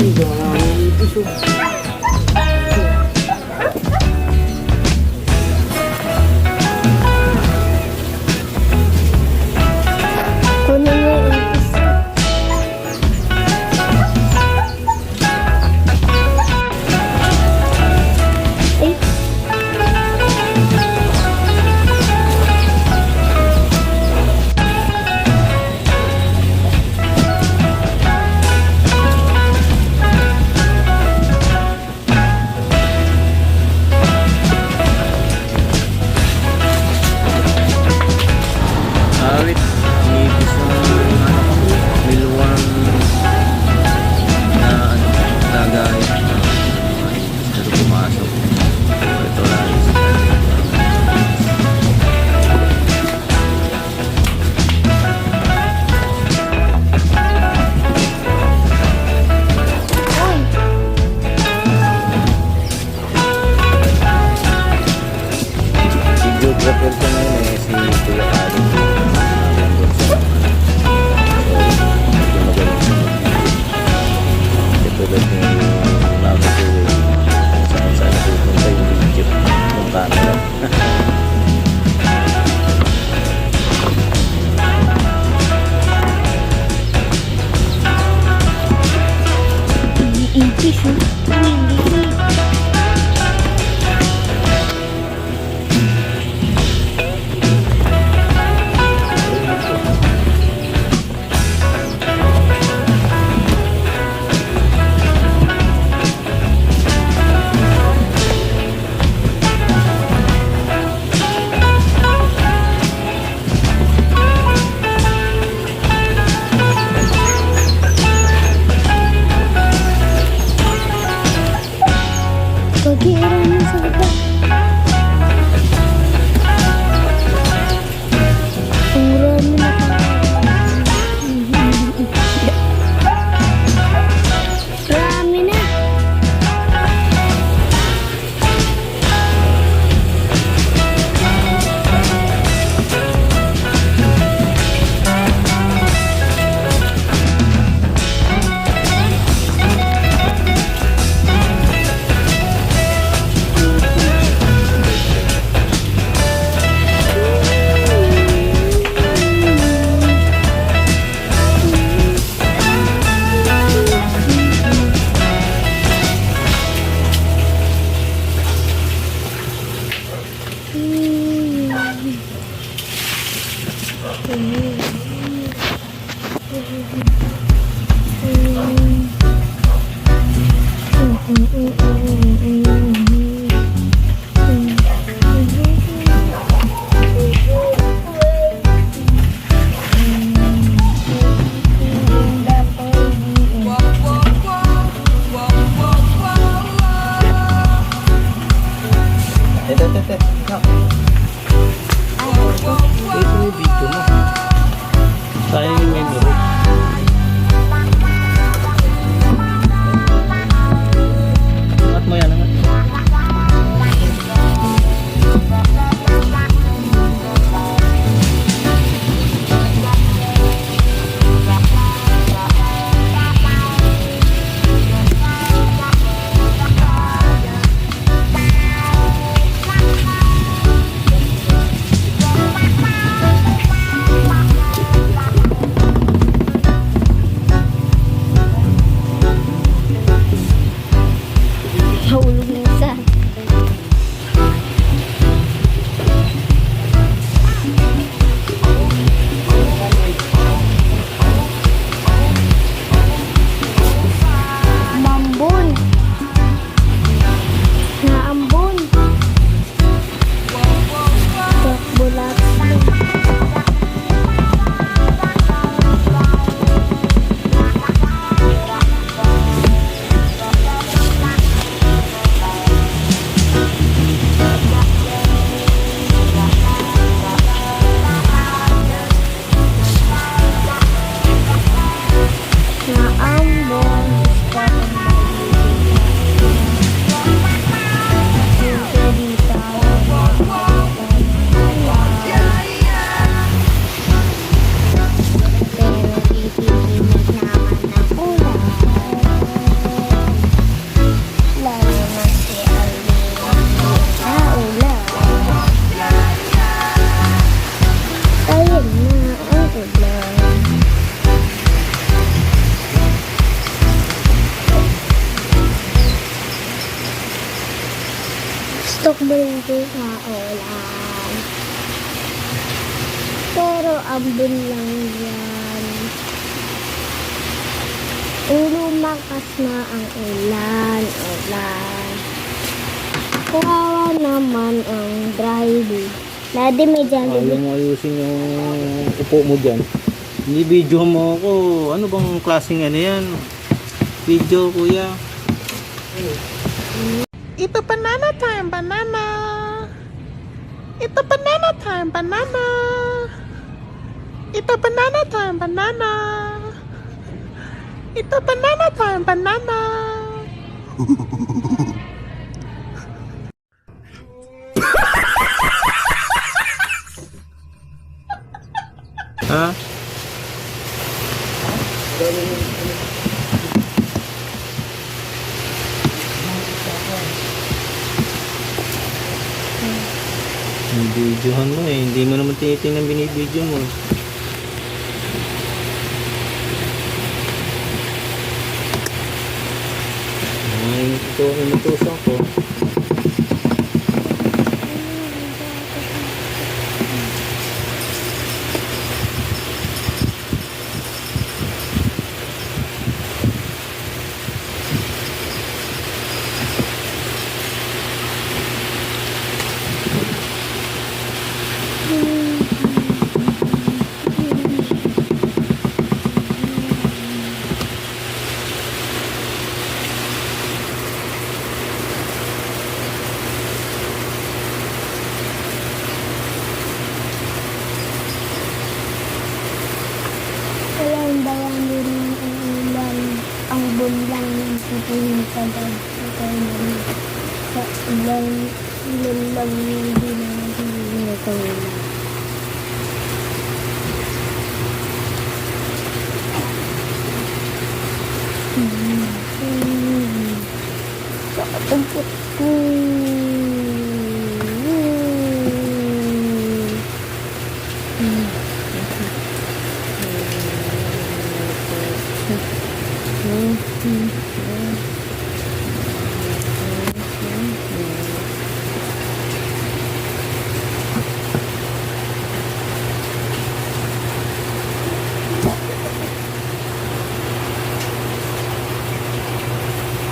气死我不休 Kung lumakas na ang ulan, ulan. Kawawa naman ang driver. Daddy, may Ayaw Jollibee. mo ayusin yung upo mo dyan. Hindi video mo ako. Ano bang klaseng ano yan? Video kuya. Ito banana time, banana. Ito banana time, banana. Ito banana time, banana. Ito banana time, banana. Ha? Yung videohan mo eh. Hindi mo naman tinitingnan binibideo mo. Ay, ito ang inutusan ko. Sa ulan, ulan lang hindi na hindi na ulan. Sa tumpot ko.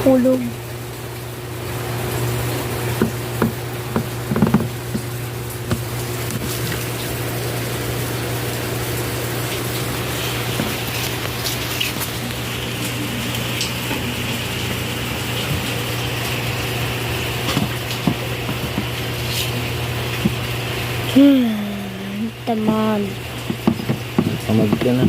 Hulog. Tamad. Tamad ka na.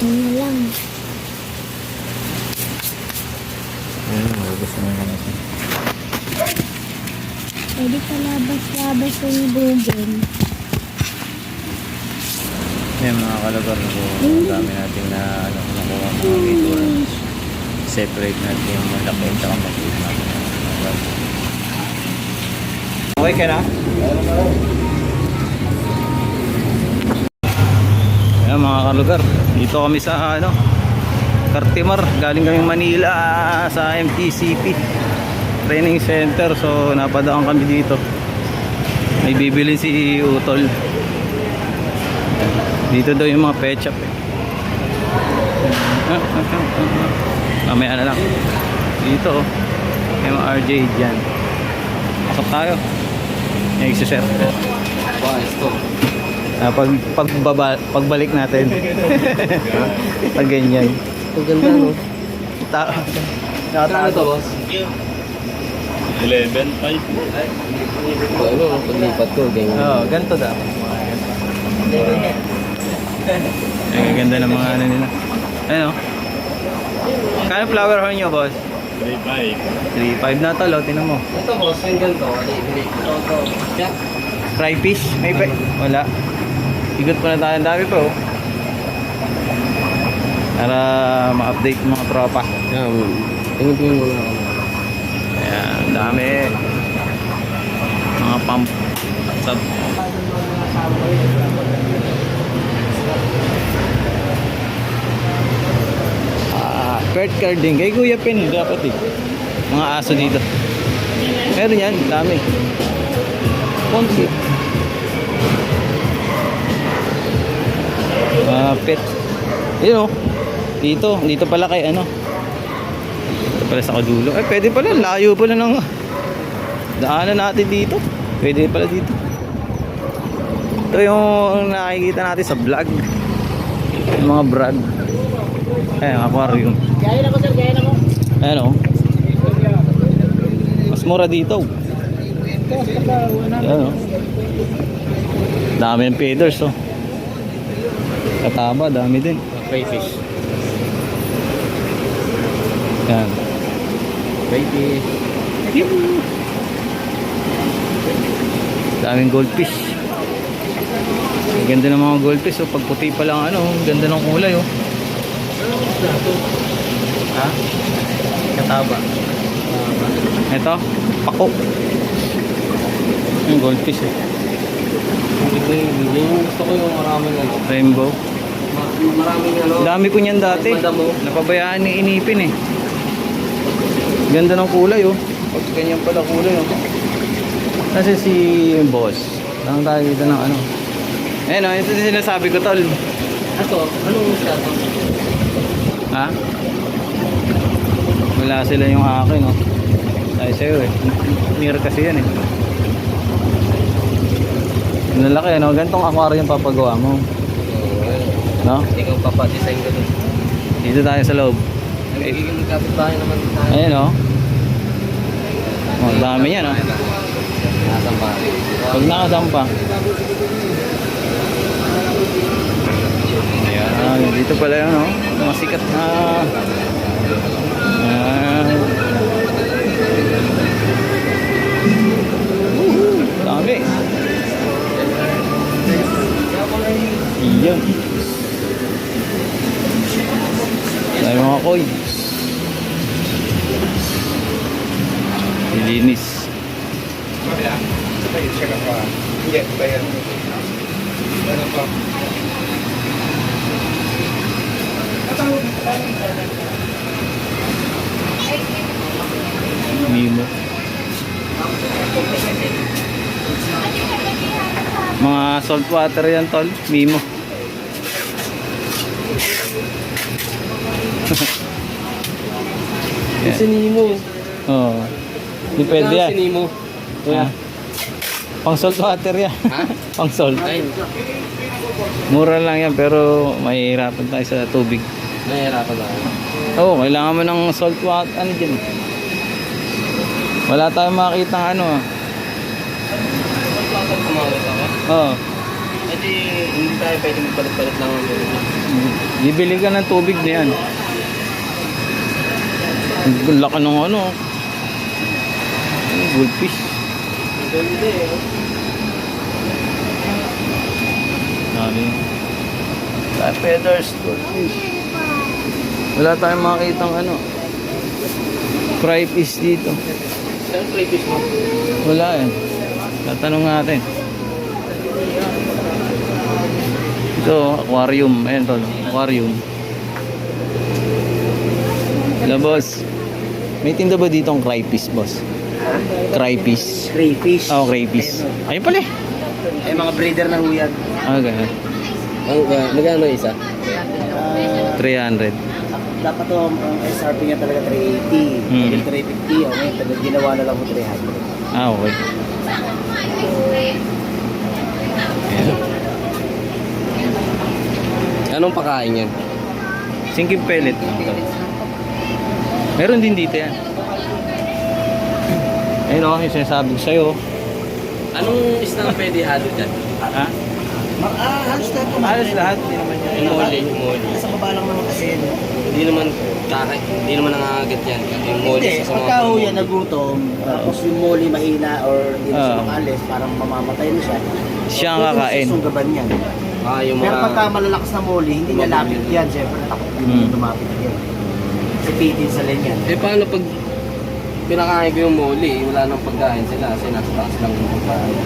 Ano lang. Ayun, mabos na natin. Pwede pa labas-labas yung bugin. Yan mga kalagar na po. Ang dami natin na ano, nakuha mga video. Separate natin yung malaki at saka maliit natin. Okay ka na? Ayan mga kalugar. Dito kami sa ano, Cartimar. Galing kaming Manila sa MTCP Training Center. So napadaan kami dito. May bibili si Utol. Dito daw yung mga pet shop eh. Ah, ah, ah, ah. Mamaya na lang. Dito oh. May mga RJ dyan. Pasok tayo. Sir. Bakit to? Ah, pag, pagbaba, pagbalik natin. pag ganyan. Ang ganda no? Ta Kano to boss? 11.5. Ano, paglipat ko, ganyan. Oh, ganito daw. Ang ganda ng mga ano nila. Ano? Kano flower horn nyo, boss? 3.5. 3.5 na talo, tinan mo. Ito boss, yung ganito. Ito, ito. Yeah. Fry fish? May pa? Wala. Igot pa na tayo. Ang dami pa, oh. Para ma-update mga tropa. Yan. Tingin-tingin mo na. Ayan, dami. Mga pump. Sub. Ah, card card din. Kay Kuya Pen, dapat eh. Mga aso dito. Meron yan, dami. Konti. Ah, pet. Yun oh. Dito, dito pala kay ano. Dito pala sa kadulo. Eh, pwede pala. Layo pala ng daanan natin dito. Pwede pala dito. Ito yung nakikita natin sa vlog. Yung mga brag. Ayan, aquarium. Gaya na ko sir, gaya na ko. Ayan o. Mas mura dito. Ayan o. Dami ng feeders oh. Kataba, dami din. Crayfish. Ayan. Crayfish. Daming goldfish. Ang ganda ng mga goldfish oh. Pag puti pa lang ano, ang ganda ng kulay oh. Ha? Kataba. Ito, pako. Yung goldfish eh. Ito yung gusto ko yung maraming ano. Rainbow. ma- Maraming ano. Dami ko niyan dati. Napabayaan ni Inipin eh. Ganda ng kulay oh. Pag ganyan pala kulay oh. Kasi si boss. Lang tayo dito ng ano. Ayun oh, ito yung sinasabi ko tol. Ito, anong to? Ha? Wala sila yung akin oh. Ay sa'yo eh. Mirror kasi yan eh. Lalaki ano. Gantong aquarium papagawa mo. No? Ikaw papadesign ko dun. Dito tayo sa loob. Nagiging magkapit-bahay naman tayo. Ayan oh. Oh, dami yan oh. Nasaan ba? Pag nakasampa. Ayan, dito pala yun, oh. Mga sikat na... Ayan. Dami. Iyan. Dami mga koy. Nilinis. Mimo. Mga salt water yan tol, Mimo. Yung sinimo. Oo. Oh. Di pwede yan. sinimo. Ha? Pang salt water yan. Ha? Pang salt. Ay, Mura lang yan pero mahihirapan tayo sa tubig. nahihirapan ako. Oo, kailangan mo ng salt water. Ano dyan? Wala tayong makita ng ano ah. Kumawit ako. Oo. Eh di, hindi tayo pwede magpalit-palit lang ang tubig. Bibili ka ng tubig na yan. Ang laki ng ano. Ano, Goldfish. Ganda eh. Dami. Tayo feathers, goldfish. Wala tayong makita ng ano. Fry fish dito. Saan crayfish mo? Wala eh. Tatanong natin. Ito, aquarium. Ayan tol, aquarium. Hello boss. May tinda ba dito ang crayfish boss? Crayfish. Crayfish. Oh, crayfish. Ayun pala eh. Eh, mga breeder na ho yan. Ah, ganun. Ang, uh, magkano isa? Ah, 300. dapat to, ang SRP niya talaga 380. Hmm. Mm. 350. O ngayon, talagang ginawa na lang ko 300. Ah, okay. Anong pakain yan? Singking pellet. Meron din dito yan. Ayun o, yung sinasabi ko sa'yo. Anong isda ang pwede halo dyan? Ha? Ah, halos lahat po. Halos lahat. Hindi naman yan. Yung moli, yung moli. Nasa baba lang naman kasi. yun. Hindi naman kaka, hindi naman nangangagat yan. Yung moli Hindi, sa mga pagka ho yan nagutom, tapos yung moli mahina or hindi na siya Ah. makalis, parang mamamatay na siya. Siya ang Pwede kakain. sa sunggaban yan. Ah, yung Pero mga... pagka malalakas na moli, hindi niya lapit yan. Siyempre, takot Hmm. hmm. lumapit yan. Pitin sa len yan. Eh paano pag pinakain ko yung moli, wala nang pagkain sila kasi nasa taas lang yung pagkain.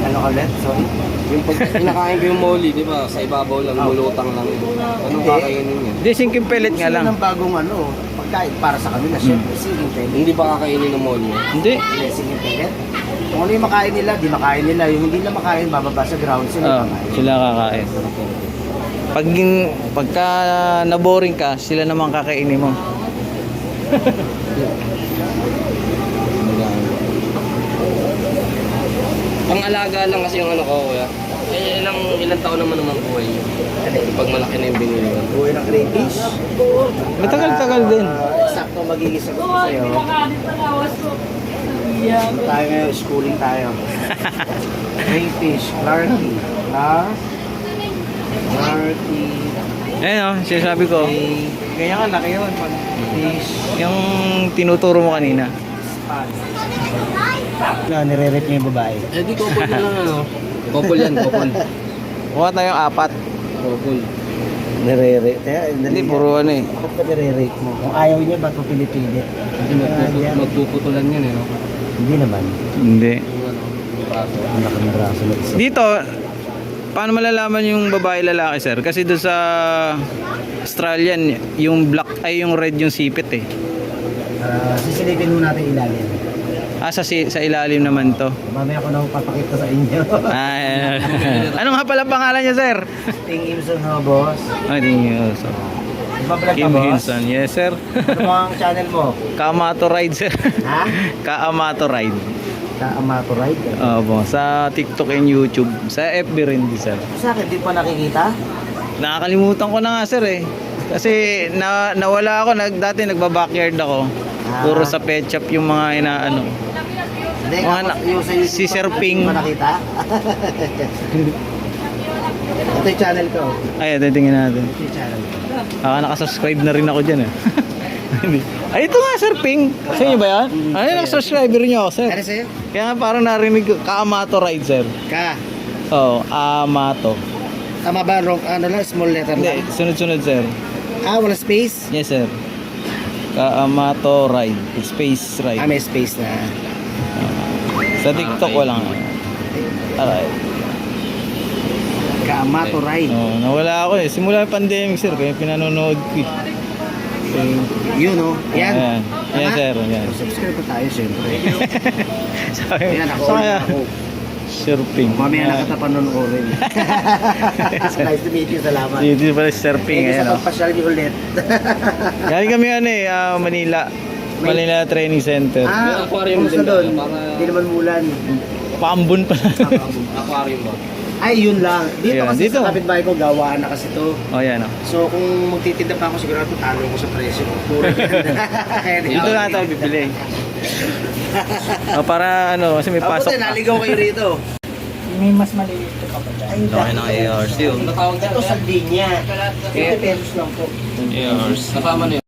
Ano ka ulit? Sorry. Yung pag pinakain ko yung moli, di ba, sa ibabaw lang, mulutang lang yun. Anong Hindi. kakainin yun? Hindi, singking pellet nga lang. ng bagong ano, pagkain para sa kanila. Siyempre, singing pellet. Hindi ba kakainin ng moli? Hindi. Hindi, singing pellet. Kung ano yung makain nila, di makain nila. Yung hindi na makain, bababa sa ground sila. Oh, sila kakain. Pag pagka naboring ka, sila naman kakainin mo. Pang-alaga lang kasi yung ano ko, kuya. Eh, ilang, ilang taon naman naman buhay yun. Pag malaki na yung binili ko. Buhay ng crayfish. Matagal-tagal din. Uh, eksakto magiging sagot ko sa'yo. Ano tayo ngayon? Schooling tayo. crayfish, Clarky. Ha? Clarky. Ayun o, sinasabi ko. Ganyan ka, laki yun. fish, Yung tinuturo mo kanina. span. No, nire-rate niya yung babae. Eh, di na lang ano. Couple yan, couple. Kuha tayong apat. Couple. Nire-rate. Hindi, puro ano eh. Bakit pa nire-rate mo? Kung ayaw niya, ba't mo pinipilit? Magpuputulan yan eh, no? Hindi naman. Hindi. Ang laki ng braso. Dito, paano malalaman yung babae lalaki sir? Kasi doon sa Australian, yung black ay yung red yung sipit eh. Ah, sisilipin mo natin ilalim. Ah, sa, si- sa ilalim naman to. Mamaya ko na papakita sa inyo. Ah, ano nga pala pangalan niya sir? Ting Imson ho, boss. Ay, di niyo. Kim? Hinson. Yes sir. Ano ang channel mo? Kaamato Ride sir. Ha? Kaamato Ride. Sa Amato Ride. Opo, sa TikTok and YouTube. Sa FB rin din sir. Sa akin, di pa nakikita? Nakakalimutan ko na nga sir eh. Kasi na, nawala ako, nag, dati nagba-backyard ako. Ah. Puro sa pet shop yung mga inaano. Hindi, Mga yung sa YouTube si Sir Ping. Di nakita? Ito yung channel ko. Ay, titingin natin. Ito yung channel ko. Ah, nakasubscribe na rin ako dyan eh. Ay, ito nga Sir Ping. Sa inyo ba yan? Ay, nakasubscriber niyo ako sir. Ano sa'yo? Kaya nga parang narinig ko, Kaamato Ride sir. Ka. Oo, Amato. Tama ba? Wrong, ano lang, small letter Hindi, lang. sunod-sunod sir. Ah, wala space? Yes sir. Kaamato Ride. Space Ah, Ride. may space na. Sa TikTok Okay. walang. Alright. Kaamato Ride. Oh, nawala ako eh. Simula yung pandemic sir, kaya pinanonood ko eh. Eh, Yun, oh. Yan. Ayan. Yan Tama? sir, yan. Subscribe pa tayo, syempre. Sabi, Ayan, ako. so kaya, ako. Sir Ping. Mamaya Ah, nakatapanon ko rin. nice to meet you. Salamat. Dito pala si Sir Ping. Thank you sa Ayan, oh. pagpasyal niyo ulit. Galing kami ano eh, ah, Manila. Manila Training Center. ah, aquarium kumusta din ba? doon? Para- Hindi naman mulan. Paambon pa. Aquarium ba? Ay, yun lang. Dito Ayan, kasi dito. sa kapitbahay ko, gawaan na kasi to. oh, yan oh. So, kung magtitinda pa ako, sigurado talo ko sa presyo. Puro ganda. Kaya di Dito na tayo bibili. oh, para ano, kasi may Pasok. pasok. Abuti, naligaw kayo rito. May mas maliliit pa pa dyan. Ay, Laki ng ARC oh. Ito sa linya. 50 pesos lang po. ARC. Kasama na